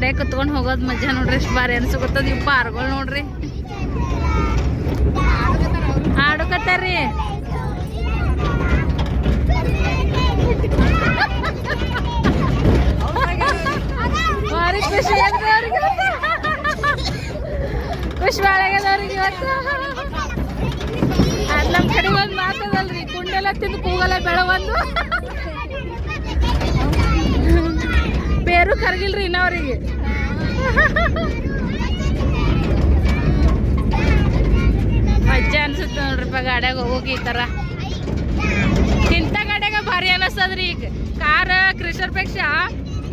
ಗಾಡಿ ಕುತ್ಕೊಂಡು ಹೋಗೋದು ಮಜಾ ನೋಡ್ರಿ, ಎಷ್ಟು ಬಾರಿ ಅನ್ಸಕತ್ತದ. ಇವ್ ಪಾರ್ಗಳು ನೋಡ್ರಿ. ಆಡಕತ್ತಾರ್ರಿ ಭಾರಿ ಖುಷಿ ಅವ್ರಿಗೆ. ಖುಷಿ ಬಾಳಾಗ್ಯದವ್ರಿಗೆ ಇವತ್ತು. ಅದು ನಮ್ಮ ಕಡೆ ಒಂದು ಮಾತದಲ್ರಿ, ಕುಂಡೆಲ್ಲ ತಿಂದು ಕೂಗಲ್ಲ ಬೆಳಗೊಂದು ಬೇರು ಕರಗಿಲ್ರಿ ಇನ್ನ ಅವ್ರಿಗೆ ಮಜ್ಜ ಅನ್ಸುತ್ತೆ ನೋಡ್ರಿಪ್ಪ ಗಾಡ್ಯಾಗ ಹೋಗಿ ಈ ಥರ ಇಂಥ ಗಾಡ್ಯಾಗ ಭಾರಿ ಅನ್ನಿಸ್ತದ್ರಿ ಈಗ. ಕಾರ ಕ್ರಿಷರ್ಪೇಕ್ಷ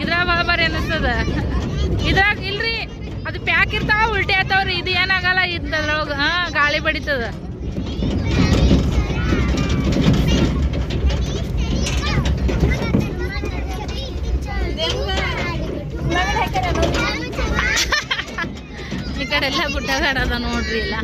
ಇದ್ರಾಗ ಭಾಳ ಭಾರಿ ಅನ್ನಿಸ್ತದ ಇದ್ರಾಗ ಇಲ್ರಿ, ಅದು ಪ್ಯಾಕ್ ಇರ್ತಾವ, ಉಲ್ಟಿ ಆಯ್ತಾವ್ರಿ ಇದು ಏನಾಗಲ್ಲ ಇದ್ರೊಳಗೆ ಹಾಂ, ಗಾಳಿ ಬಡಿತದ. ಈ ಕಡೆ ಎಲ್ಲ. ಗುಡ್ಡ ಅದ ನೋಡ್ರಿ ಇಲ್ಲ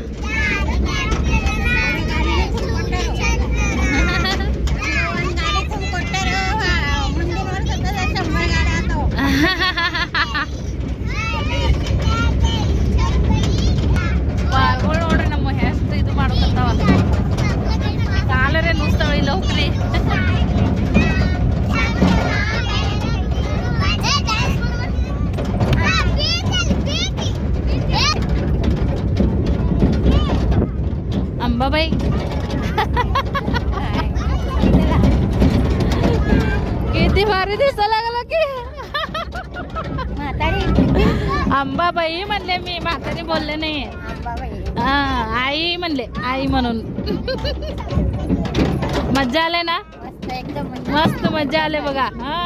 आई म्हणून मज्जा आले ना मस्त मज्जा आले बघा हा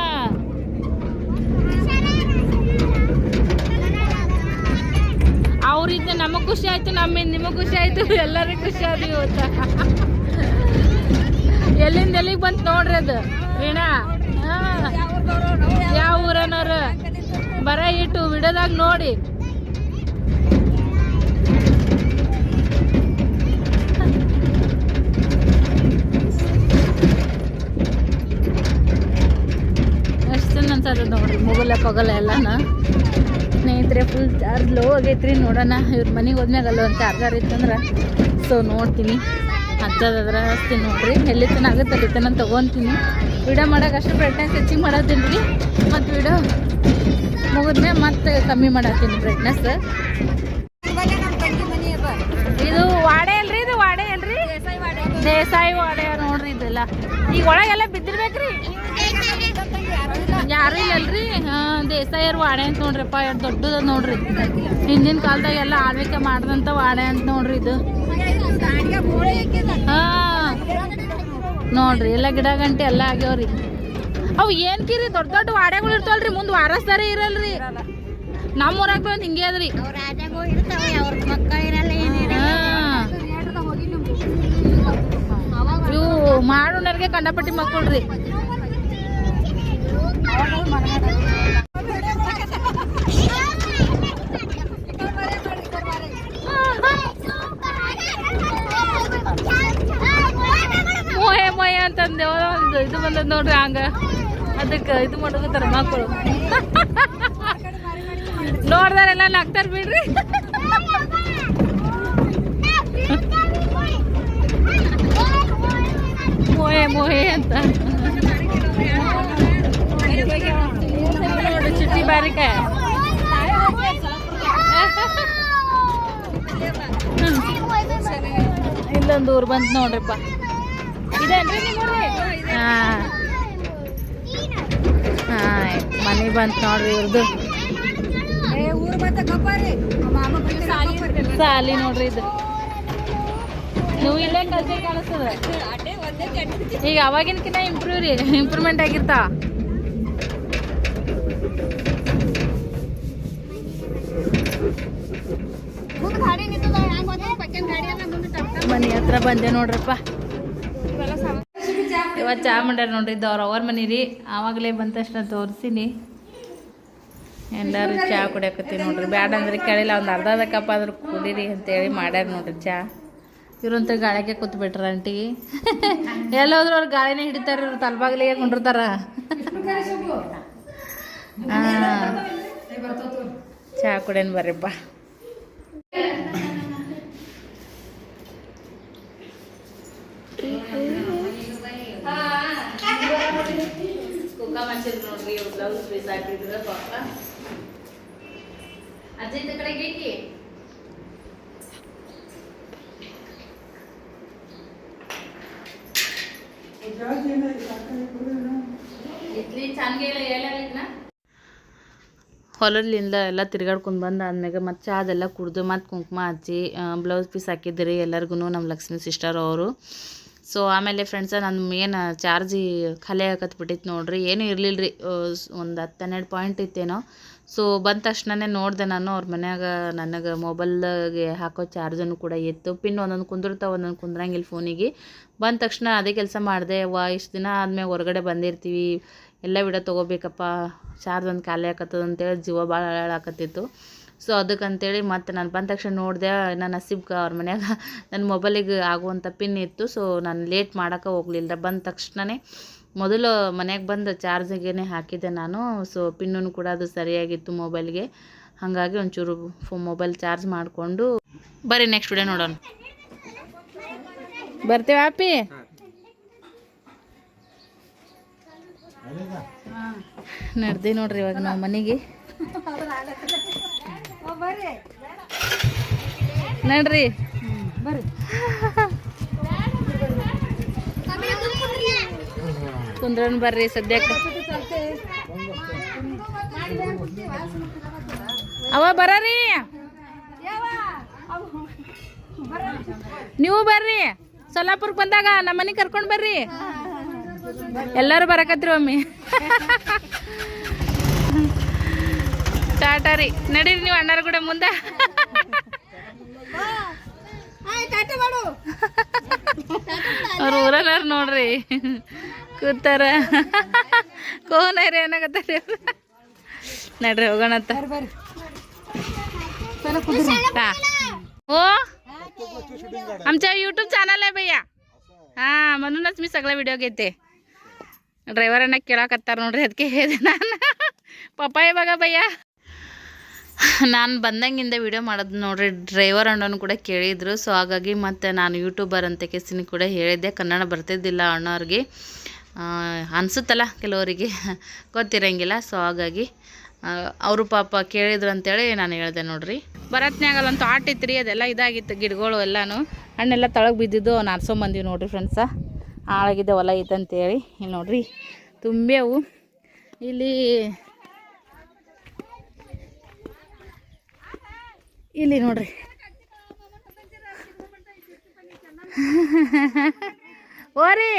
ಅವ್ರಿಂದ ನಮಗ್ ಖುಷಿ ಆಯ್ತು ನಮ್ಮಿಂದ ನಿಮಗ್ ಖುಷಿ ಆಯ್ತು ಎಲ್ಲರಿಗೂ ಖುಷಿ ಆದ್ವಿ ಇವತ್ತ ಎಲ್ಲಿಂದ ಎಲ್ಲಿಗೆ ಬಂತು ನೋಡ್ರಿ ಅದು ವೀಣಾ ಹಾ. ಯಾವ ಊರನವ್ರು ಬರ ಇಟ್ಟು ವಿಡಿಯೋದಾಗ ನೋಡಿ ಅನ್ಸದ ನೋಡ್ರಿ ಮುಗಲ ಪಗಲ ಎಲ್ಲಾನ. ಸ್ನೇಹಿತರೆ ಫುಲ್ ಚಾರ್ಜ್ ಲೋ ಆಗೈತ್ರಿ ನೋಡೋಣ. ಇವ್ರ ಮನೆಗೆ ಹೋದ್ಮ್ಯಾಗ ಅಲ್ಲೊಂದು ಚಾರ್ಜರ್ ಇತ್ತಂದ್ರೆ ಸೊ ನೋಡ್ತೀನಿ. ಹತ್ತದ್ರ ಹಚ್ತೀನಿ ನೋಡ್ರಿ. ಎಲ್ಲಿ ತನ ಆಗುತ್ತೆ ಅಲ್ಲಿ ತನ ತೊಗೊತೀನಿ. ವಿಡಿಯೋ ಮಾಡೋಕೆ ಅಷ್ಟು ಬ್ರೈಟ್ನೆಸ್ ಹೆಚ್ಚಿಗೆ ಮಾಡತ್ತೀನಿ ರೀ. ಮತ್ತು ವಿಡಿಯೋ ಮುಗಿದ್ಮೇ ಮತ್ತೆ ಕಮ್ಮಿ ಮಾಡತ್ತೀನಿ ಬ್ರೈಟ್ನೆಸ್ ಇದು ವಾಡೆ ಅಲ್ರಿ ಇದು ವಾಡೆ ಅಲ್ರಿ? ದೇಸಾಯಿ ವಾಡೆ. ನೋಡ್ರಿ ಇದೆಲ್ಲ ಈಗ ಒಳಗೆಲ್ಲ ಬಿದ್ದಿರ್ಬೇಕ್ರಿ. ಯಾರು ಇಲ್ಲಲ್ರಿ? ಹಾ ದೇಸಾಯರ್ ವಾಣೆ ಅಂತ ನೋಡ್ರಿಪ್ಪ ಎಷ್ಟು ದೊಡ್ಡದ ನೋಡ್ರಿ. ಹಿಂದಿನ ಕಾಲದಾಗ ಎಲ್ಲ ಆಳ್ವಿಕೆ ಮಾಡ್ದಂತ ವಾಣೆ ಅಂತ ನೋಡ್ರಿ ಇದು. ಹಾ ನೋಡ್ರಿ ಎಲ್ಲ ಗಿಡ ಗಂಟೆ ಎಲ್ಲ ಆಗ್ಯಾವ್ರಿ. ಅವು ಏನ್ ಕಿರಿ ದೊಡ್ಡ ದೊಡ್ಡ ವಾಡೆಗಳು ಇರ್ತಾವಲ್ರಿ ಮುಂದ್ ವಾರಸ್ತಾರೆ ಇರಲ್ರಿ. ನಮ್ಮ ಊರಾಗ ಬಂದ್ ಹಿಂಗೆ ಅದ್ರಿ. ಹಾ. ಇವು ಮಾಡೋನರ್ಗೆ ಕಂಡಪಟ್ಟಿ ಮಕ್ಕಳ್ರಿ. ಮೊಹೆ ಅಂತಂದೆ. ಒಂದು ಇದು ಬಂದದ್ ನೋಡ್ರಿ ಹಂಗ. ಅದಕ್ಕೆ ಇದು ಮಾಡ್ಕೋತಾರ ಮಕ್ಕಳು. ನೋಡ್ದಾರೆಲ್ಲ ನಗ್ತಾರ ಬಿಡ್ರಿ. ಮೊಹೆ ಮೊಹೆ ಅಂತ. ಬಾರಿಕೆ. ಇಲ್ಲೊಂದು ಊರು ಬಂತು ನೋಡ್ರಿಪ್ಪ ಇದೇನ್ರಿ ಹಾಂ. ಮನೆ ಬಂತು ನೋಡ್ರಿ ಇವ್ರದ್ದು ಸಾಲಿ ನೋಡ್ರಿ ಇದು. ನೀವು ಇಲ್ಲೇ ಕಲ್ಚರ್ ಕಾಣಿಸ್ತದ ಈಗ ಅವಾಗಿನಕಿನ್ನ ಇಂಪ್ರೂವ್ ರೀ ಇಂಪ್ರೂವ್ಮೆಂಟ್ ಆಗಿರ್ತಾವ ಹತ್ರ ಬಂದೆ ನೋಡ್ರಪ್ಪ. ಇವತ್ತು ಚಾ ಮಾಡ್ಯಾರ ನೋಡ್ರಿ ಇದು ಅವ್ರ ಅವ್ರ ರೀ ಆವಾಗಲೇ ಬಂದ ತಕ್ಷಣ ತೋರಿಸಿನಿ. ಎಲ್ಲರೂ ಚಹಾ ಕುಡಿಯಾಕತ್ತೀವಿ ನೋಡ್ರಿ. ಬ್ಯಾಡ ಅಂದ್ರೆ ಕೇಳಿಲ್ಲ, ಒಂದು ಅರ್ಧ ಅರ್ಧ ಕಪ್ ಆದ್ರೂ ಕುಡೀರಿ ಅಂತೇಳಿ ಮಾಡ್ಯಾರ ನೋಡ್ರಿ ಚಾ. ಇವ್ರಂತ ಗಾಳಿಗೆ ಕೂತು ಬಿಟ್ರ ಆಂಟಿ. ಎಲ್ಲೋದ್ರು ಅವ್ರು ಗಾಳಿನೇ ಹಿಡಿತಾರ, ಇವ್ರು ತಲ್ಬಾಗ್ಲಿಗೆ ಕುಂಡಿರ್ತಾರ. ಹಾಂ. ಚಹಾ ಕುಡೇನ್ ಬರ್ರಿಪ್ಪ ಇಡ್ಲಿ ಚೆನ್ನಾಗಿಲ್ಲ ಹೊಲದಿಂದ ಎಲ್ಲ ತಿರ್ಗಾಡ್ಕೊಂಡು ಬಂದು ಆದ್ಮ್ಯಾಗ ಮತ್ತು ಚಾ ಅದೆಲ್ಲ ಕುಡ್ದು ಮತ್ತು ಕುಂಕುಮ ಹಚ್ಚಿ ಬ್ಲೌಸ್ ಪೀಸ್ ಹಾಕಿದ್ರಿ ಎಲ್ಲರಿಗೂ ನಮ್ಮ ಲಕ್ಷ್ಮೀ ಸಿಸ್ಟರ್ ಅವರು. ಸೊ ಆಮೇಲೆ ಫ್ರೆಂಡ್ಸ ನನ್ನ ಮೇನ್ ಚಾರ್ಜಿ ಖಾಲಿ ಬಿಟ್ಟಿತ್ತು ನೋಡ್ರಿ. ಏನೂ ಇರಲಿಲ್ಲ ರೀ ಒಂದು ಹತ್ತು ಹನ್ನೆರಡು ಪಾಯಿಂಟ್ ಇತ್ತೇನೋ. ಸೊ ಬಂದ ತಕ್ಷಣನೇ ನೋಡಿದೆ ನಾನು ಅವ್ರ ಮನ್ಯಾಗ, ನನಗೆ ಮೊಬೈಲ್ಗೆ ಹಾಕೋ ಚಾರ್ಜನ್ನು ಕೂಡ ಇತ್ತು. ಪಿನ್ ಒಂದೊಂದು ಕುಂದಿರ್ತಾವೆ ಒಂದೊಂದು ಕುಂದ್ರಂಗಿಲ್ಲ ಫೋನಿಗೆ ಬಂದ ತಕ್ಷಣ ಅದೇ ಕೆಲಸ ಮಾಡಿದೆ, ವಾ, ಇಷ್ಟು ದಿನ ಆದಮೇಲೆ ಹೊರಗಡೆ ಬಂದಿರ್ತೀವಿ, ಎಲ್ಲ ವಿಡ ತೊಗೋಬೇಕಪ್ಪ ಚಾರ್ಜ್ ಒಂದು ಖಾಲಿ ಆಕತ್ತದ ಅಂತೇಳಿ ಜೀವ ಭಾಳ ಹಾಳಾಕತ್ತಿತ್ತು ಸೊ ಅದಕ್ಕಂತೇಳಿ ಮತ್ತೆ ನಾನು ಬಂದ ತಕ್ಷಣ ನೋಡಿದೆ ನನ್ನ ನಸೀಬ್ಗೆ ಅವ್ರ ಮನ್ಯಾಗ ನನ್ನ ಮೊಬೈಲಿಗೆ ಆಗುವಂಥ ಪಿನ್ ಇತ್ತು. ಸೊ ನಾನು ಲೇಟ್ ಮಾಡೋಕೆ ಹೋಗಲಿಲ್ಲ ಬಂದ ತಕ್ಷಣವೇ ಮೊದಲು ಮನೆಗೆ ಬಂದು ಚಾರ್ಜಿಗೆ ಹಾಕಿದ್ದೆ ನಾನು. ಸೊ ಪಿನ್ನೂ ಕೂಡ ಅದು ಸರಿಯಾಗಿತ್ತು ಮೊಬೈಲ್ಗೆ ಹಾಗಾಗಿ ಒಂಚೂರು ಫೋ ಮೊಬೈಲ್ ಚಾರ್ಜ್ ಮಾಡಿಕೊಂಡು ಬರ್ರಿ ನೆಕ್ಸ್ಟ್ ವಿಡಿಯೋ ನೋಡೋಣ. ಬರ್ತೇವೆ ಆಪಿ? ನಡ್ದಿ ನೋಡ್ರಿ ಇವಾಗ ನಾವು ಮನೆಗೆ. ನಡ್ರಿ. ಕುಂದ್ರನ್ ಬರ್ರಿ ಸದ್ಯಕ್ಕೆ. ಅವ ಬರ್ರಿ. ನೀವು ಬರ್ರಿ. ಸೊಲ್ಲಾಪುರಕ್ಕೆ ಬಂದಾಗ ನಮ್ಮ ಮನೆಗೆ ಕರ್ಕೊಂಡು ಬರ್ರಿ. ಎಲ್ಲರೂ ಬರಕತ್ರಿ ಒಮ್ಮೆ. ಟಾಟಾ ರೀ ನಡೀರಿ ನೀವು ಅಣ್ಣಾರ ಕೂಡ ಮುಂದೆ ಅವ್ರ ಊರಲ್ಲಾರ ನೋಡ್ರಿ ಕೂತಾರ ಕೋನರಿ ಏನಾಗತ್ತಾರ ನಡ್ರಿ ಹೋಗೋಣಂತ हा. हो आमच्या यूट्यूब चॅनल आहे भैया हा म्हणूनच मी सगळा व्हिडिओ घेते ಡ್ರೈವರನ್ನ ಕೇಳಕತ್ತಾರ ನೋಡ್ರಿ ಅದಕ್ಕೆ ಹೇಳಿದೆ ನಾನು ಪಪ್ಪಾಯ ಬಗ ಭಯ್ಯ ನಾನು ಬಂದಂಗಿಂದ ವಿಡಿಯೋ ಮಾಡೋದು ನೋಡ್ರಿ ಡ್ರೈವರ್ ಅಣ್ಣನು ಕೂಡ ಕೇಳಿದ್ರು. ಸೊ ಹಾಗಾಗಿ ಮತ್ತು ನಾನು ಯೂಟ್ಯೂಬರ್ ಅಂತ ಕೆಸಿನ ಕೂಡ ಹೇಳಿದ್ದೆ. ಕನ್ನಡ ಬರ್ತಿದ್ದಿಲ್ಲ ಅಣ್ಣವ್ರಿಗೆ. ಅನಿಸುತ್ತಲ್ಲ ಕೆಲವರಿಗೆ. ಗೊತ್ತಿರಂಗಿಲ್ಲ. ಸೊ ಹಾಗಾಗಿ ಅವರು ಪಾಪ ಕೇಳಿದ್ರು ಅಂತೇಳಿ ನಾನು ಹೇಳಿದೆ ನೋಡ್ರಿ. ಬರತ್ನ್ಯಾಗಲ್ಲ ಅಂತ ಆಟ ಇತ್ತು ರೀ ಅದೆಲ್ಲ ಇದಾಗಿತ್ತು ಗಿಡಗಳು ಎಲ್ಲಾನು. ಹಣ್ಣೆಲ್ಲ ತಳಗೆ ಬಿದ್ದಿದ್ದು ಅವ್ನು ಆರ್ಸೊಂಬಂದಿವಿ ನೋಡ್ರಿ ಫ್ರೆಂಡ್ಸ ಹಾಳಾಗಿದೆ ಹೊಲ ಐತಂತೇಳಿ. ಇಲ್ಲಿ ನೋಡ್ರಿ ಅವು. ಇಲ್ಲಿ ಇಲ್ಲಿ ನೋಡ್ರಿ. ಓರಿ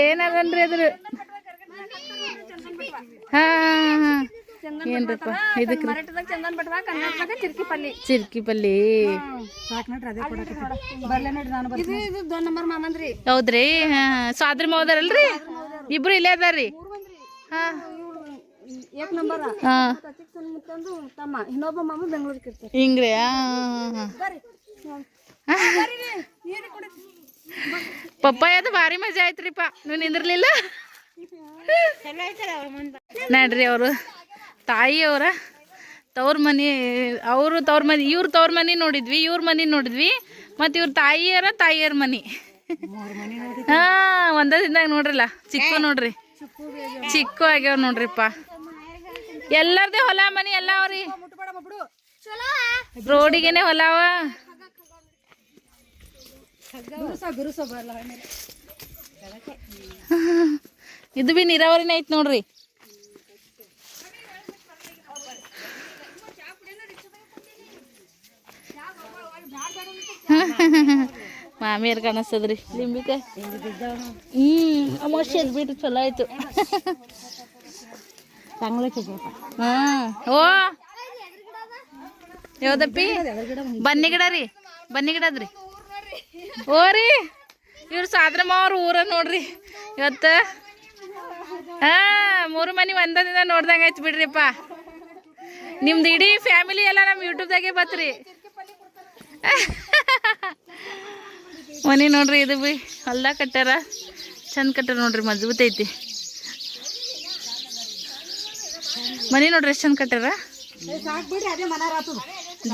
ಏನದನ್ರಿ ಅದ್ರ ಹಾ ಏನ್ರಪ್ಪ ಇದಕ್ಕೆ ಚಿರ್ಕಿ ಪಲ್ಲಿ ಹೌದ್ರಿ ಹಾ ಸ್ವಾದ್ರಿ ಮೋದರಲ್ರಿ ಇಬ್ರು ಇಲ್ಲೇ ಅದಾರ್ರಿ? ಹಾ ಏಕ್ ನಂಬರ್ ಹಾ ಮುತ್ತಂದು ತಮ್ಮ ಇನ್ನೊಬ್ಬ ಮಾಮ ಬೆಂಗಳೂರಿಗೆ ಇರ್ತಾರೆ ಹಿಂಗ್ರಿ ಆ ಪಪ್ಪಾಯದ ಭಾರಿ ಮಜಾ ಆಯ್ತ್ರಿಪ್ಪ. ನೀವು ನಿಂದಿರ್ಲಿಲ್ಲ? ನಡ್ರಿ ಅವರು. ತಾಯಿಯವರ ತವ್ರ ಮನೆ ಅವರು ತವ್ರ ಮನೆ ಇವ್ರ ತವ್ರ ಮನೆ ನೋಡಿದ್ವಿ ಇವ್ರ ಮನೆ ನೋಡಿದ್ವಿ ಮತ್ತು ಇವ್ರ ತಾಯಿಯರ ತಾಯಿಯರ ಮನೆ. ಹಾ ಒಂದ ದಿನದಾಗ ನೋಡ್ರಿಲ್ಲ. ಚಿಕ್ಕ ನೋಡ್ರಿ. ಚಿಕ್ಕ ಆಗ್ಯಾವ ನೋಡ್ರಿಪ್ಪ. ಎಲ್ಲರದೇ ಹೊಲ ಮನಿ ಎಲ್ಲ ಅವ್ರಿ. ರೋಡಿಗೆನೆ ಹೊಲವ ಗುರುಸ ಗುರುಸ ಬರಲ್ಲ ಇದು ಬಿ ನೀರಾವರಿನೇ ಐತ್ ನೋಡ್ರಿ. ಮಾಮಿಯರ್ ಕಾಣಿಸ್ತದ್ರಿ. ಲಿಂಬಿಕಾಯಿ ಹ್ಮ್ ಅದ್ ಬಿಟ್ಟು ಚಲೋ ಆಯ್ತು. चांगलं ಹಾ ಓ ಯಾವ್ದಪ್ಪಿ ಬನ್ನಿ ಗಿಡ ರೀ ಬನ್ನಿ ಗಿಡ ಅದ್ರಿ ಓ ರೀ ಇವ್ರು ಸಾದ್ರಮ್ಮ ಅವ್ರ ಊರ ನೋಡ್ರಿ ಇವತ್ತ ಹಾ ಮೂರು ಮನಿ ಒಂದದಿಂದ ನೋಡ್ದಂಗ ಆಯ್ತು ಬಿಡ್ರಿಪ್ಪ ನಿಮ್ದು ಇಡೀ ಫ್ಯಾಮಿಲಿ ಎಲ್ಲ ನಮ್ಮ ಯೂಟ್ಯೂಬ್ದಾಗೆ ಬತ್ರಿ ಮನಿ ನೋಡ್ರಿ ಇದು ಬಿ ಹೊಲ್ದಾಗ ಕಟ್ಟಾರ ಚಂದ ಕಟ್ಟಾರ ನೋಡ್ರಿ ಮಜಬೂತ್ ಐತಿ ಮನಿ ನೋಡ್ರಿ ಎಷ್ಟು ಚಂದ ಕಟ್ಟಾರ ಆತದ.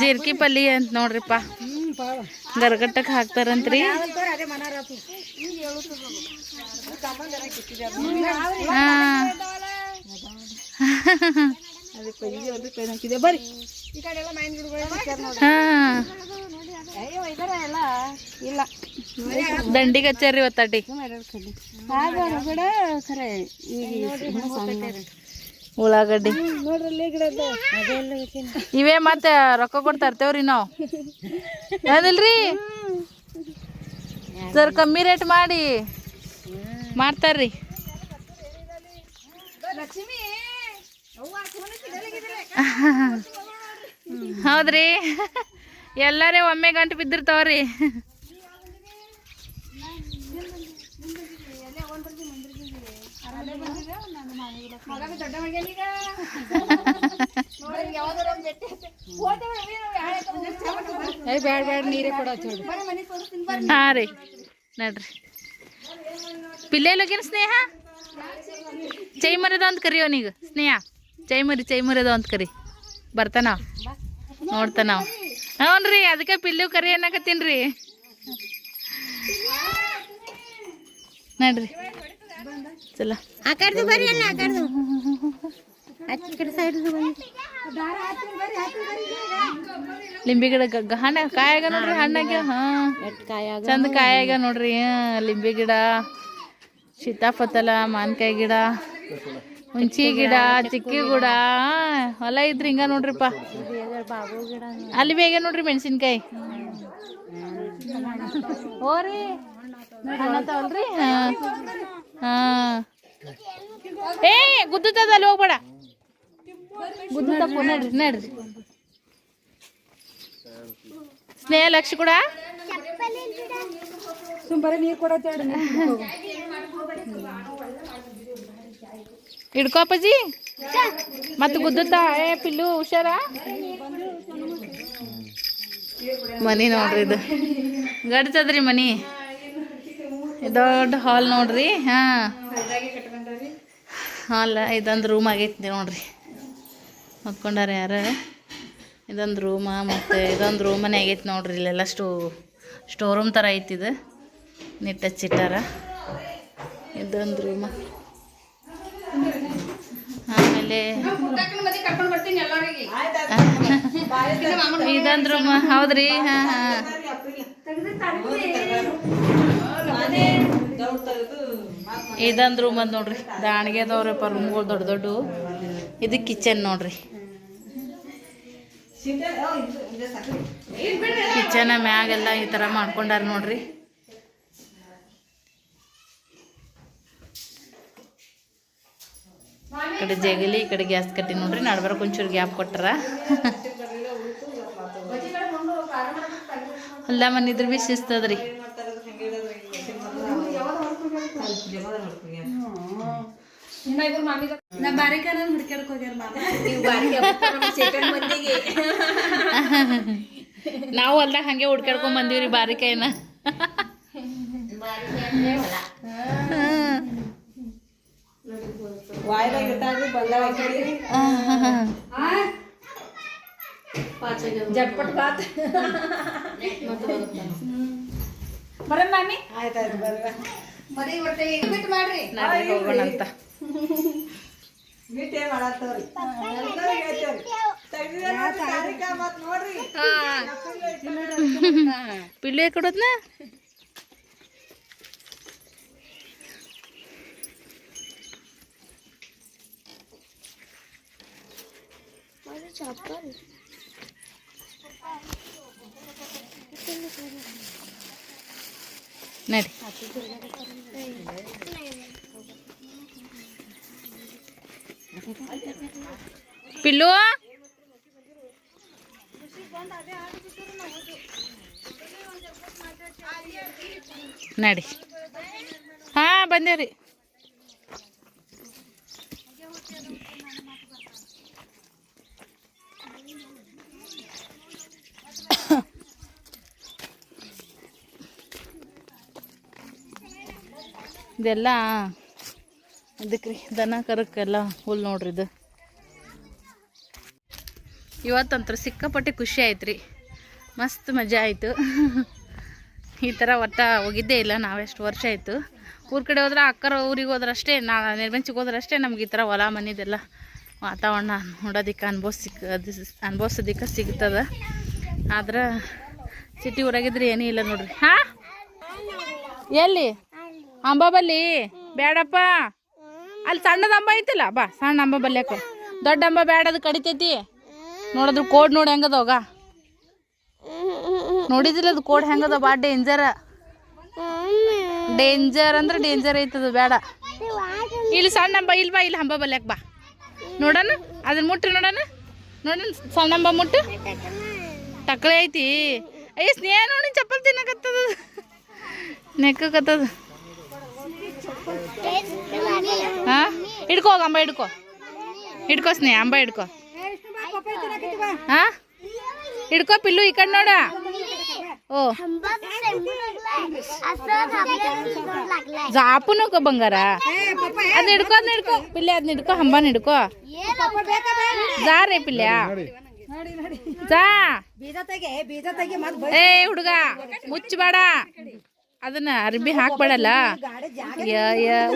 ಜೀರ್ಕಿ ಪಲ್ಲಿ ಅಂತ ನೋಡ್ರಿಪ್ಪ. ಗರಗಟ್ಟಕ್ಕೆ ಹಾಕ್ತಾರಂತ್ರಿ. ಯಾವಂತಾರ ಅದೇ ಮನಾರ ಆತದ. ಹಾ. ಬರ್ರಿ. ಈ ಕಡೆ ಎಲ್ಲ ಮೈನ್ ಗಿಡಗಳು ನೋಡಿ ಹಾ ಅಯ್ಯೋ ಇದರ ಎಲ್ಲ? ಇಲ್ಲ. ದಂಡಿಗೆ ಹಚ್ಚಾರಿ ಒತ್ತಾಟಿ ಉಳ್ಳಾಗಡ್ಡಿ. ಇವೇ ಮತ್ತೆ ರೊಕ್ಕ ಕೊಡ್ತಾ ಇರ್ತೇವ್ರಿ ನಾವು. ಅದಿಲ್ರಿ ಸರ್ ಕಮ್ಮಿ ರೇಟ್ ಮಾಡಿ. ಮಾಡ್ತಾರ್ರಿ. ಹೌದ್ರಿ. ಎಲ್ಲರೇ ಒಮ್ಮೆ ಗಂಟು ಬಿದ್ದಿರ್ತಾವ್ರಿ. ಏ, ಬ್ಯಾಡ ಬ್ಯಾಡ, ನೀರೇ ಕೊಡ ಹಾ ರೀ, ನಡ್ರಿ. ಪಿಲ್ಲೆಲೋಗಿನ ಸ್ನೇಹ? ಚೈ ಮರದ ಅಂತ ಕರಿ ಅವನಿಗ ಸ್ನೇಹ? ಚೈ ಮರಿ ಚೈ ಮರದ ಅಂತ ಕರಿ ಬರ್ತಾನ ನೋಡ್ತಾನ ಹ್ಞೂ ರೀ, ಅದಕ್ಕೆ ಪಿಲ್ಲು ಕರಿ ಅನ್ನಕತ್ತೀನಿ ರೀ. ನಡ್ರಿ. ಚಲ ಆಕಡೆ ಕಡೆದು ಬರ್ರಿ ಅಲ್ಲ ಆ ಕಡೆದು ಅಚ್ಚ ಕಡೆ ಸೈಡ್ ಲಿಂಬಿ ಗಿಡ ಹಣ್ಣ ಕಾಯಾಗ ನೋಡ್ರಿ ಹಣ್ಣಾಗ ಹಾ ಚಂದ ಕಾಯಾಗ ನೋಡ್ರಿ ಲಿಂಬಿ ಗಿಡ ಸೀತಾಫತಲ ಮಾನ್ಕಾಯಿ ಗಿಡ ಹುಂಚಿ ಗಿಡ ಚಿಕ್ಕಿ ಗಿಡ ಹೊಲ ಇದ್ರಿ ಹಿಂಗ ನೋಡ್ರಿಪ್ಪ ಅಲ್ಲಿ ಬೇಗ ನೋಡ್ರಿ ಮೆಣಸಿನ್ಕಾಯಿ ಓರಿ ಹಣ್ಣತ್ತಾವಲ್ರಿ ಹಾ ಹಾ. ಏ ಗುದ್ದುತ್ತದ ಅಲ್ಲಿ ಹೋಗ್ಬೇಡ. ನಡ್ರಿ ನಡ್ರಿ. ಸ್ನೇಹ ಲಕ್ಷ್ಮಿ ಕೂಡ? ಸುಮ್ ಬರೀ ನೀರು ಹಿಡ್ಕೋಪಜಿ ಮತ್ತೆ ಗುದ್ದುತ್ತಾ ಏ ಪಿಲ್ಲು ಹುಷಾರ? ಮನಿ ನೋಡ್ರಿ ಇದು. ಗಡ್ತದ್ರಿ ಮನಿ. ದೊಡ್ಡ ಹಾಲ್ ನೋಡ್ರಿ ಹಾ. ಹಾಲ್ ಇದೊಂದು ರೂಮ್ ಆಗೈತಿ ನೋಡ್ರಿ. ಮಕ್ಕೊಂಡಾರ ಯಾರ? ಇದೊಂದು ರೂಮ ಮತ್ತು ಇದೊಂದು ರೂಮನೇ ಆಗೈತಿ ನೋಡ್ರಿ ಇಲ್ಲೆಲ್ಲ ಸ್ಟೋ ಸ್ಟೋರ್ ರೂಮ್ ಥರ ಐತಿ ಇದು. ನಿಟ್ಟ ಹಚ್ಚಿಟ್ಟಾರ ಇದೊಂದು ರೂಮ ಆಮೇಲೆ ಇದೊಂದು ರೂಮ ಹೌದ್ರಿ ಹಾಂ ಹಾಂ. ಇದೊಂದು ರೂಮ್ ಅದ ನೋಡ್ರಿ. ದಾಣಿಗೆದವ್ರ ರೂಮ್ಗಳು ದೊಡ್ಡ ದೊಡ್ಡ. ಇದು ಕಿಚನ್ ನೋಡ್ರಿ. ಕಿಚನ್ ಮ್ಯಾಗೆಲ್ಲ ಈ ಥರ ಮಾಡ್ಕೊಂಡಾರ ನೋಡ್ರಿ. ಈ ಕಡೆ ಜಗಲಿ, ಈ ಕಡೆ ಗ್ಯಾಸ್ ಕಟ್ಟಿ ನೋಡ್ರಿ. ನಡ್ಬರಕ್ಕೆ ಒಂಚೂರು ಗ್ಯಾಪ್ ಕೊಟ್ಟಾರ ಅಲ್ಲ ಮನಿದ್ರ ಭೀ ಶಿಸ್ತದ್ರಿ ನಾ ಬಾರಿಕಾನ ಹುಡ್ಕ್ಯಾಡಕ್ ಹೋಗ್ಯಾರ ನಾವು ಹೊಲ್ದಾಗ ಹಂಗೆ ಹುಡ್ಕಾಡ್ಕೊಂಡ್ ಬಂದೀವ್ರಿ ಬಾರಿಕಾಯಿನ ಜಟ್ಪಟ್ ಬಾತ್ ಬರ ಮಾಮಿ ಆಯ್ತಾಯ್ತು ಬರ್ರಿ ಮರಿ ಹೊಟ್ಟೆ ಬಿಟ್ಟು ಮಾಡ್ರಿ. ನಡ್ರಿ ಹೋಗೋಣ ಅಂತ. ಪಿಲ್ಲು ಯಾಕೆ ಕೊಡೋದ್ನ? ನಡಿ. ಪಿಲ್ಲು? ನಡಿ. ಹಾ ಬಂದೇವ್ರಿ. ಇದೆಲ್ಲ ಇದಕ್ಕೆ ರೀ ದನ ಕರಕ್ಕೆಲ್ಲ ಹುಲ್ ನೋಡ್ರಿ ಇದು. ಇವತ್ತಂತೂ ಸಿಕ್ಕಾಪಟ್ಟೆ ಖುಷಿ ಆಯ್ತು ರೀ ಮಸ್ತ್ ಮಜಾ ಆಯಿತು. ಈ ಥರ ಒಟ್ಟ ಹೋಗಿದ್ದೇ ಇಲ್ಲ, ನಾವೆಷ್ಟು ವರ್ಷ ಆಯಿತು. ಊರ ಕಡೆ ಹೋದ್ರೆ ಅಕ್ಕರ ಊರಿಗೆ ಹೋದ್ರೆ ಅಷ್ಟೇ, ನಾ ನಿರ್ಮಂಚಿಗೆ ಹೋದ್ರೆ ಅಷ್ಟೇ ನಮ್ಗೆ ಈ ಥರ ಹೊಲ ಮನಿದೆಲ್ಲ ವಾತಾವರಣ ನೋಡೋದಕ್ಕೆ ಅನ್ಭವಿಸಿಕ್ ಅದು ಅನ್ಭವಿಸೋದಕ್ಕೆ ಸಿಗ್ತದೆ. ಆದ್ರೆ ಸಿಟಿ ಊರಾಗಿದ್ರೆ ಏನೂ ಇಲ್ಲ ನೋಡ್ರಿ. ಹಾಂ? ಎಲ್ಲಿ? ಅಂಬ ಬಲ್ಲಿ? ಬೇಡಪ್ಪ. ಅಲ್ಲಿ ಸಣ್ಣದ ಅಂಬ ಐತಿಲ್ಲ, ಬಾ, ಸಣ್ಣ ಅಂಬ ಬಲ್ಯಾಕ ದೊಡ್ಡ ಅಂಬ ಬೇಡ ಅದು ಕಡಿತೈತಿ. ನೋಡಿದ್ರು ಕೋಡ್ ನೋಡಿ ಹೆಂಗದ ಹೋಗ ನೋಡಿದಿಲ್ಲ ಅದು ಕೋಡ್ ಹೆಂಗದ, ಬಾ ಡೇಂಜರ್ ಡೇಂಜರ್ ಅಂದ್ರೆ ಡೇಂಜರ್ ಐತದು, ಬೇಡ. ಇಲ್ಲಿ ಸಣ್ಣ ಅಂಬ, ಇಲ್ಲಿ ಬಾ, ಇಲ್ಲಿ ಹಂಬ ಬಲ್ಯಾಕ ಬಾ. ನೋಡೋಣ ಅದನ್ನ ಮುಟ್ರಿ ನೋಡೋಣ. ನೋಡೋಣ, ಸಣ್ಣ ಅಂಬ ಮುಟ್ಟು. ಟಕ್ಳೆ ಐತಿ. ಅಯ್ಯ, ಸ್ನೇಹ ನೋಡಿ ಚಪ್ಪಲ್ ತಿನ್ನಕತ್ತದ. ನೆಕ್ಕಕತ್ತದ. ಹಿಡ್ಕೋ ಹೋಗ್ ಅಂಬ ಹಿಡ್ಕೋ ಹಿಡ್ಕೋ ಸ್ನೇಹ ಅಂಬ ಹಿಡ್ಕೋ ಹಾ ಹಿಡ್ಕೋ ಪಿಲ್ಲು ಈ ಕಡೆ ನೋಡ ಓ ಜಾಪು ನೋಕೋ ಬಂಗಾರ ಅದ್ ಹಿಡ್ಕೋ ಅದ್ನ ಹಿಡ್ಕೋ ಪಿಲ್ಲೆ ಅದ್ನ ಹಿಡ್ಕೋ ಹಂಬನ ಹಿಡ್ಕೋ ಜಾ ರೇ ಪಿಲ್ಯ ಜಾ ಬೀಜ ತೆಗೆ ಬೀಜ ತೆಗೆ ಮತ್ ಏ ಹುಡುಗ ಮುಚ್ಚಬೇಡ ಅದನ್ನ ಅರ್ಬಿ ಹಾಕ್ಬೇಡಲ್ಲ.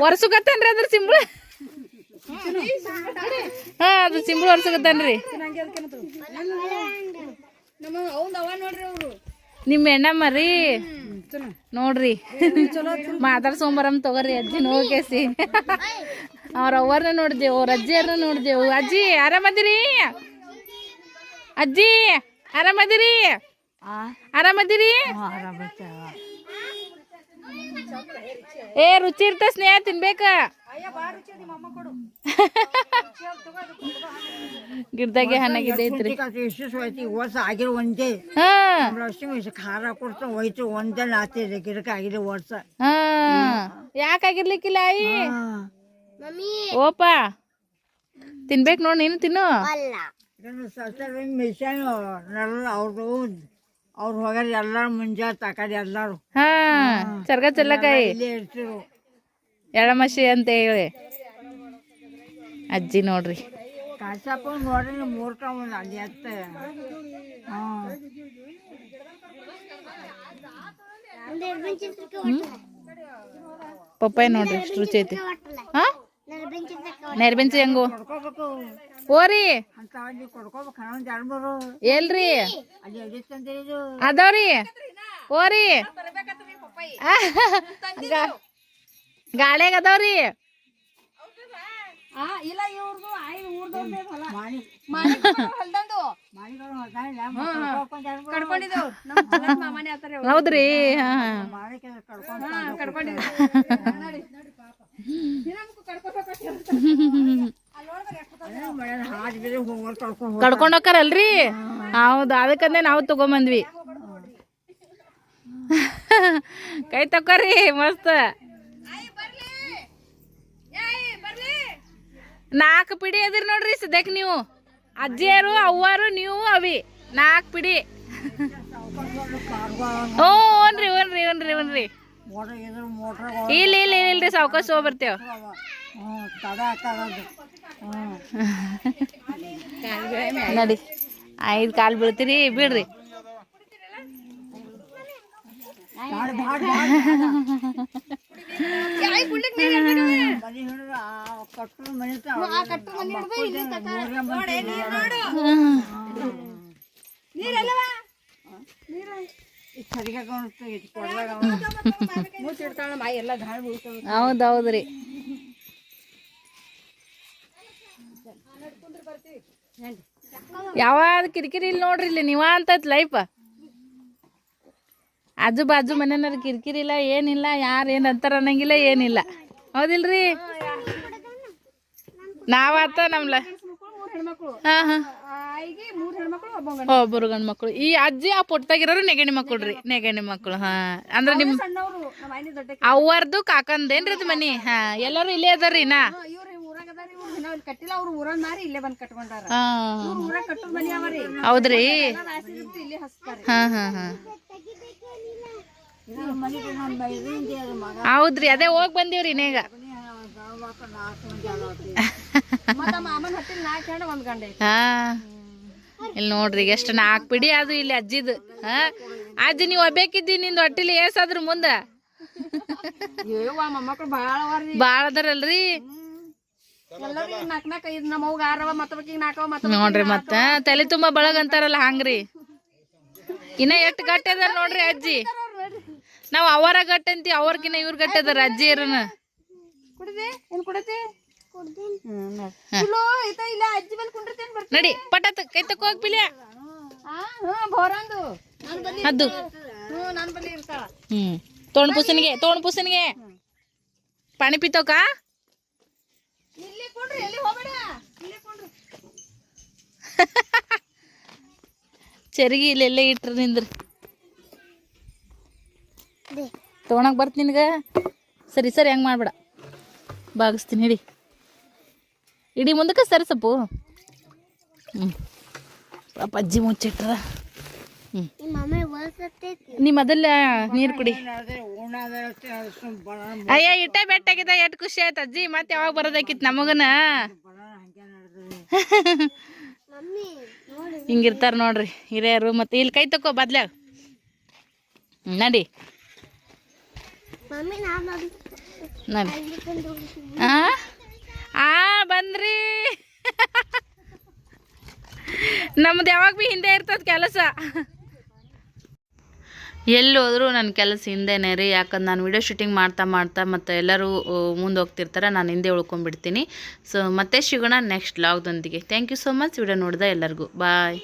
ಒರ್ಸುಗತ್ತನ್ರಿ ಅದ್ರ ಸಿಂಬಳ? ಹಾ ಅದು ಸಿಂಬಳ ಒರ್ಸುಗತ್ತನ್ರಿ. ನಿಮ್ ಅವ್ನ ಅವ ನೋಡ್ರಿ ಅವ್ರು. ನಿಮ್ಮ ಹೆಣ್ಣಮ್ಮ ರೀ ನೋಡ್ರಿ. ಮಾತಾಡ್ಸೊಂಬರಮ್ ತಗೋರಿ ಅಜ್ಜಿ ನೋಕೇಸಿ ಅವ್ರ ಅವ್ರನ್ನ ನೋಡಿದೆವು ಅವ್ರ ಅಜ್ಜಿಯರ್ನ ನೋಡಿದೆವು. ಅಜ್ಜಿ ಆರಾಮದಿರಿ? ಅಜ್ಜಿ ಆರಾಮದಿರಿ? ಆರಾಮದಿರಿ? ಏ ರುಚಿ ಇರ್ತ ಸ್ನೇಹ ತಿನ್ಬೇಕ? ಗಿಡದಾಗೆ ಹಣ್ಣಾಗಿದೆ ಐತ್ರಿ ವರ್ಷ ಆಗಿರೋ ಒಂದೇ ಖಾರ ಕೊಡ್ತಾ ಹೋಯ್ತು ಒಂದೇ ನಾತಿದೆ ಗಿಡಕ್ಕೆ ಆಗಿದೆ ವರ್ಷ ಯಾಕಾಗಿರ್ಲಿಕ್ಕಿಲ್ಲ ಆಯಿ ಓಪ ತಿನ್ಬೇಕು ನೋಡಿ ನೀನು ತಿನ್ನು ಅವ್ರದ್ದು ಅವ್ರು ಹೋಗ್ಯಾರ ಎಲ್ಲಾರು ಮುಂಜಾನೆ ತಕಡಿ ಎಲ್ಲಾರು. ಹಾ ಚರ್ಗ ಚೆಲ್ಲಕಾಯಿ ಇಲ್ಲೇ ಇರ್ತಿರು. ಎಳಮಶಿ ಅಂತ ಹೇಳಿ. ಅಜ್ಜಿ ನೋಡ್ರಿ. ಕಾಸಪ್ಪ ನೋಡ್ರಿ ಮೂರ್ ಒಂದು ಅಲ್ಲಿ ಎತ್ತ. ಹಾಂ. ಪಪ್ಪಾಯ ನೋಡ್ರಿ ಎಷ್ಟು ರುಚಿ ಐತಿ. ಹಾ? ನೆರ್ಬೆಂಚಿ ಹೆಂಗು ಕೊಡ್ಕೋಬೇಕು ಓರಿ ಅಂತ ಅಲ್ಲಿ ಕೊಡ್ಕೋಬೇಕು ಹನ್ನೊಂದು ಎರಡು ಮೂರು. ಎಲ್ರಿ? ಅಲ್ಲಿ ಹೋರಿ. ಅದಾವ್ರಿ ಗಾಳ್ಯಾಗ ಅದಾವ್ರಿ? ಇಲ್ಲ ಇವ್ರದು ಆಯ್. ಹೌದ್ರಿ ಕಡ್ಕೊಂಡ್ ಹಾದಿ, ಅದಕ್ಕಂದೇ ನಾವು ತಗೊಂಬಂದ್ವಿ. ಕೈ ತಕೋರಿ ಮಸ್ತ್. ನಾಲ್ಕು ಪಿಡಿ ಅದಿರಿ ನೋಡ್ರಿ ಸದ್ಯಕ್ಕೆ ನೀವು. ಅಜ್ಜಿಯರು, ಅವ್ವಾರು, ನೀವು, ಅವಿ. ನಾಲ್ಕು ಪಿಡಿ. ಹ್ಞೂ ಹ್ಞೂ ರೀ ಹ್ಞೂ ರೀ ಹ್ಞೂ ರೀ ಇಲ್ಲ ಇಲ್ಲ ಇಲ್ಲ ಇಲ್ರಿ ಸಾವ್ಕಾಶ ಹೋಗಿ ಬರ್ತೇವೆ ನೋಡಿ. ಐದು ಕಾಲು ಬೀಳ್ತೀರಿ ಬಿಡ್ರಿ ಮಾಡಿ ಹೌದ್ರಿ ಯಾವಾಗ ಕಿರಿಕಿರಿ ಇಲ್ಲ ನೋಡ್ರಿ ಇಲ್ಲಿ, ನೀವ ಅಂತೈತ್ ಲೈಫ್ ಆಜು ಬಾಜು ಮನೆಯವ್ರ ಕಿರಿಕಿರಿ ಇಲ್ಲ, ಏನಿಲ್ಲ, ಯಾರು ಏನು ಅಂತಾರ ಅನ್ನಂಗಿಲ್ಲ, ಏನಿಲ್ಲ. ಹೌದಿಲ್ರಿ? ನಾವಾತ ನಮ್ಲ ಒಬ್ಬರು ಗಂಡ ಮಕ್ಕಳು ಈ ಅಜ್ಜಿ ಆ ಪುಟ್ಟದಾಗಿರೋರು ನೆಗಣಿ ಮಕ್ಕಳು ರೀ ನೆಗಣಿ ಮಕ್ಕಳು ಹಾ. ಅಂದ್ರೆ ನಿಮ್ ಅವರದು ನಮ್ಮ ಆಯ್ನಿ ದೊಡ್ಡ ಅವ್ವರ್ದು ಕಾಕಂದೇನ್ರಿ ಅದು ಮನಿ? ಹಾ ಎಲ್ಲರೂ ಇಲ್ಲೇ ಅದಾರ್ರಿ ನಾ? ಹೌದ್ರಿ. ಹಾ ಹಾ ಹಾ. ಹೌದ್ರಿ ಅದೇ ಹೋಗ್ ಬಂದಿವ್ರಿ ಇನ್ನೇಗ. ಹಾ. ಇಲ್ಲಿ ನೋಡ್ರಿ ಎಷ್ಟು ನಾಲ್ಕು ಪಿಡಿ ಅದು ಇಲ್ಲಿ ಅಜ್ಜಿದ್. ಹಾ. ಅಜ್ಜಿ ನೀವು ಒಬ್ಬೇಕಿದ್ದಿ ನಿಂದು ಹೊಟ್ಟಿಲಿ ಏಸಾದ್ರು ಮುಂದೆ? ಬಾಳ ಅದಾರಲ್ರಿ. ನೋಡ್ರಿ ಮತ್ತ. ತಲೆ ತುಂಬಾ ಬಳಗ ಅಂತಾರಲ್ಲ ಹಂಗ್ರಿ. ಇನ್ನ ಎಷ್ಟು ಗಟ್ಟಿ ಅದಾರ ನೋಡ್ರಿ ಅಜ್ಜಿ? ನಾವ್ ಅವರ ಗಟ್ಟಂತಿ ಅಂತೀವಿ ಅವ್ರಕಿನ್ನ ಇವ್ರ ಗಟ್ಟಿ ಅದಾರ ಅಜ್ಜಿ ಇರನ ಕುಡಿದಿ ಏನ್ ಕುಡತಿ ಚಲೋ ಐತ ಇಲ್ಲ ಅಜ್ಜಿ ಬಲ್ಲಿ ಕುಂಡಿರ್ತೇನ್ ಬರ್ತೀನಿ ನಡಿ ಪಟತ್ ಕೈ ತಕ್ಕ ಹೋಗ್ಬಿಲ್ಯ ಇರ್ತಾಳ. ಹ್ಮ್ ತೋಣ್ ಪುಸನಿಗೆ ತೋಣ್ ಪುಸನಿಗೆ. ಪಾಣಿ ಪಿತೋಕ ಇಲ್ಲಿ ಕುಂಡ್ರಿ ಎಲ್ಲಿ ಹೋಗ್ಬೇಡ. ಇಲ್ಲಿ ಕುಂಡ್ರಿ. ಚರಿಗೆ ಇಲ್ಲೆಲ್ಲೇ ಇಟ್ರ ನಿಂದ್ರಿ. ತೊಗೊಳಕ್ ಬರ್ತ ನಿನ್ಗ? ಸರಿ ಸರಿ ಹೆಂಗ್ ಮಾಡ್ಬೇಡ. ಬಾಗಿಸ್ತೀನಿ ಹಿಡಿ ಇಡೀ ಮುಂದಕ್ಕೆ ಸರಿ ಸೊಪ್ಪು ಹ್ಞೂ ಪಾಪ ಅಜ್ಜಿ ಮುಚ್ಚಿಟ್ರ. ಹ್ಞೂ ನೀ ಮೊದಲ ನೀರು ಕುಡಿ. ಅಯ್ಯ ಇಟ್ಟೆ ಬೆಟ್ಟಾಗಿದ್ದ ಎಷ್ಟು ಖುಷಿ ಆಯ್ತು ಅಜ್ಜಿ. ಮತ್ತೆ ಯಾವಾಗ ಬರೋದಾಕಿತ್ತು ನಮಗನ? ಹಿಂಗಿರ್ತಾರ ನೋಡ್ರಿ ಹಿರಿಯರು. ಮತ್ತೆ ಇಲ್ಲಿ ಕೈ ತಕೋ ಬದ್ಲಾಗ ನಡಿ. ನಡಿ. ಆ? ಆ, ಬಂದ್ರಿ. ನಮ್ದು ಯಾವಾಗ ಭೀ ಹಿಂದೆ ಇರ್ತದ ಕೆಲಸ. ಎಲ್ಲಿ ಹೋದರೂ ನನ್ನ ಕೆಲಸ ಹಿಂದೆನೇ ರೀ ಯಾಕಂದ್ರೆ ನಾನು ವಿಡಿಯೋ ಶೂಟಿಂಗ್ ಮಾಡ್ತಾ ಮಾಡ್ತಾ ಮತ್ತು ಎಲ್ಲರೂ ಮುಂದೆ ಹೋಗ್ತಿರ್ತಾರೆ, ನಾನು ಹಿಂದೆ ಉಳ್ಕೊಂಡ್ಬಿಡ್ತೀನಿ. ಸೊ ಮತ್ತೆ ಸಿಗೋಣ next ಲಾಗ್ದೊಂದಿಗೆ thank you so much video ನೋಡಿದ ಎಲ್ಲರಿಗೂ. ಬಾಯ್